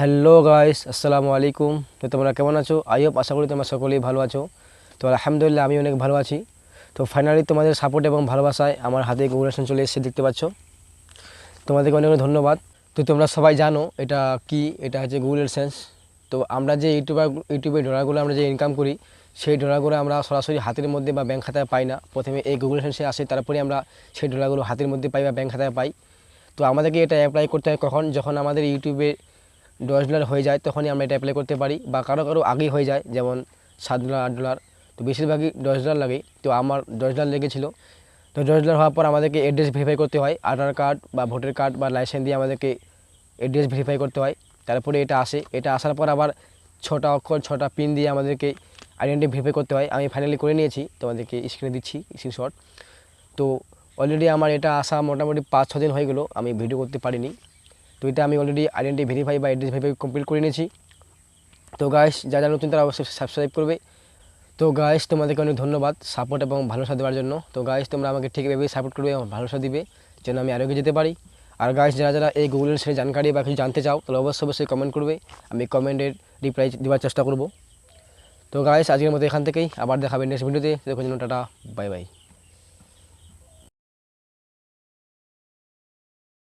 Hello guys আসসালামু আলাইকুম তো তোমরা কেমন আছো? আইয়ব আশা করি তোমরা সকলেই ভালো আছো। তো আলহামদুলিল্লাহ, আমি অনেক ভালো আছি। তো ফাইনালি তোমাদের সাপোর্ট এবং ভালোবাসায় আমার হাতে অ্যাডসেন্স চলে এসেছে, দেখতে পাচ্ছ। তোমাদেরকে অনেক অনেক ধন্যবাদ। তো তোমরা সবাই জানো এটা কি, এটা হচ্ছে গুগল অ্যাডসেন্স তো আমরা যে ইউটিউবার, ইউটিউবে ডলারগুলো আমরা যে ইনকাম করি, সেই ডলারগুলো আমরা সরাসরি হাতের মধ্যে বা ব্যাঙ্ক খাতায় পাই না। প্রথমে এই গুগল অ্যাডসেন্সে আসে, তারপরে আমরা সেই ডলারগুলো হাতের মধ্যে পাই বা ব্যাঙ্ক খাতায় পাই। তো আমাদেরকে এটা অ্যাপ্লাই করতে হয় কখন? যখন আমাদের ইউটিউবে দশ ডলার হয়ে যায়, তখনই আমরা এটা অ্যাপ্লাই করতে পারি বা কারও কারও আগেই হয়ে যায়, যেমন সাত ডলার, আট ডলার। তো বেশিরভাগই দশ ডলার লাগে। তো আমার দশ ডলার লেগেছিলো। তো দশ ডলার হওয়ার পর আমাদেরকে অ্যাড্রেস ভেরিফাই করতে হয়। আধার কার্ড বা ভোটার কার্ড বা লাইসেন্স দিয়ে আমাদেরকে অ্যাড্রেস ভেরিফাই করতে হয়। তারপরে এটা আসে। এটা আসার পর আবার ছটা অক্ষর, ছটা পিন দিয়ে আমাদেরকে আইডেন্টি ভেরিফাই করতে হয়। আমি ফাইনালি করে নিয়েছি। তোমাদেরকে স্ক্রিনে দিচ্ছি স্ক্রিনশট তো অলরেডি আমার এটা আসা মোটামুটি পাঁচ, ছ দিন হয়ে গেলো। আমি ভিডিও করতে পারিনি। তো এটা আমি অলরেডি আইডেন্টি ভেরিফাই বা অ্যাড্রেস ভেরিফাই কমপ্লিট করে নিয়েছি। তো গাইস যা যা নতুন তারা অবশ্যই সাবস্ক্রাইব করবে। তো গাইস তোমাদেরকে অনেক ধন্যবাদ সাপোর্ট এবং ভালোবাসা দেওয়ার জন্য। তো গাইস তোমরা আমাকে ঠিক এভাবেই সাপোর্ট করবে এবং ভালোবাসা দিবে যেন আমি আরোগ্য যেতে পারি। আর গাইস যারা যারা এই গুগলের সে জানকারি বা কিছু জানতে চাও, তাহলে অবশ্যই অবশ্যই কমেন্ট করবে। আমি কমেন্টের রিপ্লাই দেওয়ার চেষ্টা করব। তো গাইস আজকের মতো এখান থেকেই আবার দেখাবে নেক্সট ভিডিওতে দেখুন টাটা বাই বাই